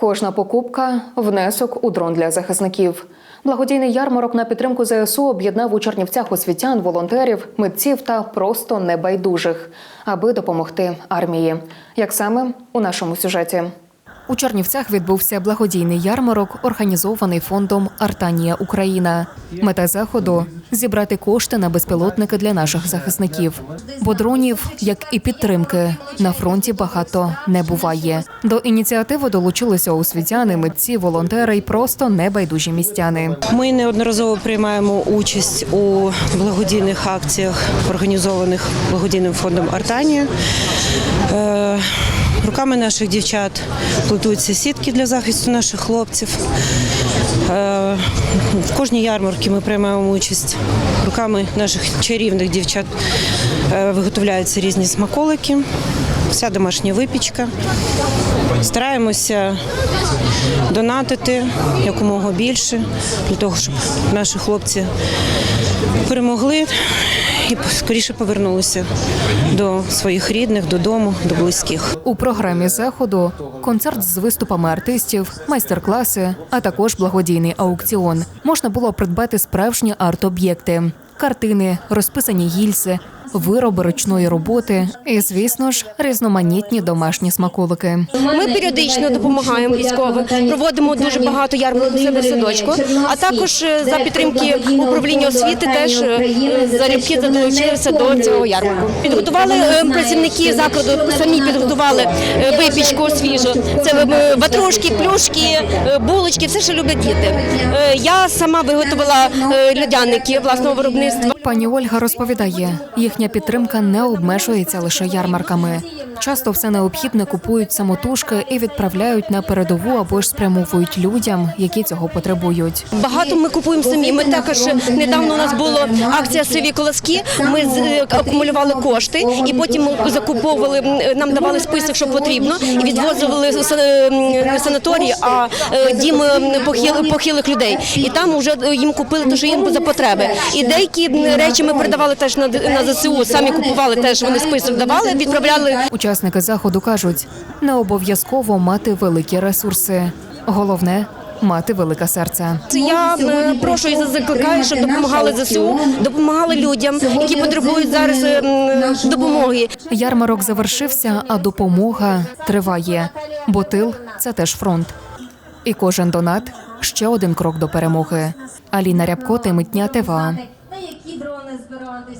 Кожна покупка внесок у дрон для захисників. Благодійний ярмарок на підтримку ЗСУ об'єднав у Чернівцях освітян, волонтерів, митців та просто небайдужих, аби допомогти армії. Як саме у нашому сюжеті. У Чернівцях відбувся благодійний ярмарок, організований фондом Артанія Україна. Мета заходу зібрати кошти на безпілотники для наших захисників. Бо дронів, як і підтримки, на фронті багато не буває. До ініціативи долучилися освітяни, митці, волонтери і просто небайдужі містяни. Ми неодноразово приймаємо участь у благодійних акціях, організованих благодійним фондом Артанія. Руками наших дівчат плетуться сітки для захисту наших хлопців. Е, В кожній ярмарці ми приймаємо участь. Руками наших чарівних дівчат е, виготовляються різні смаколики, вся домашня випічка. Стараємося донатити якомога більше для того, щоб наші хлопці перемогли і скоріше повернулися до своїх рідних, додому, до близьких. У програмі заходу концерт з виступами артистів, майстер-класи, а також благодійний аукціон. Можна було придбати справжні арт-об'єкти, картини, розписані гільзи, вироби ручної роботи і, звісно ж, різноманітні домашні смаколики. Ми періодично допомагаємо військовим, проводимо дуже багато ярмарок у себе в садочку, а також е, за підтримки управління освіти теж е, залюбки долучилися до цього ярмарку. Підготували е, працівники закладу, самі підготували випічку свіжу. Це ватрушки, плюшки, булочки, все, що люблять діти. Я сама виготовила льодяники власного виробництва. Пані Ольга розповідає, їхня підтримка не обмежується лише ярмарками. Часто все необхідне купують самотужки і відправляють на передову або ж спрямовують людям, які цього потребують. Багато ми купуємо самі. Ми також недавно у нас була акція Сиві колоски. Ми е, акумулювали кошти і потім закуповували. Нам давали список, що потрібно, і відвозили е, санаторії, а е, дім похилих, людей. І там вже їм купили те, що їм за потреби. І деякі речі ми передавали теж на ЗСУ. Самі купували теж. Вони список давали, відправляли. Учасники заходу кажуть, не обов'язково мати великі ресурси. Головне мати велике серце. Я е, прошу і закликаю, щоб допомагали ЗСУ, допомагали людям, які потребують зараз е, допомоги. Ярмарок завершився, а допомога триває, бо тил це теж фронт. І кожен донат ще один крок до перемоги. Аліна Рябко, Митня ТВА.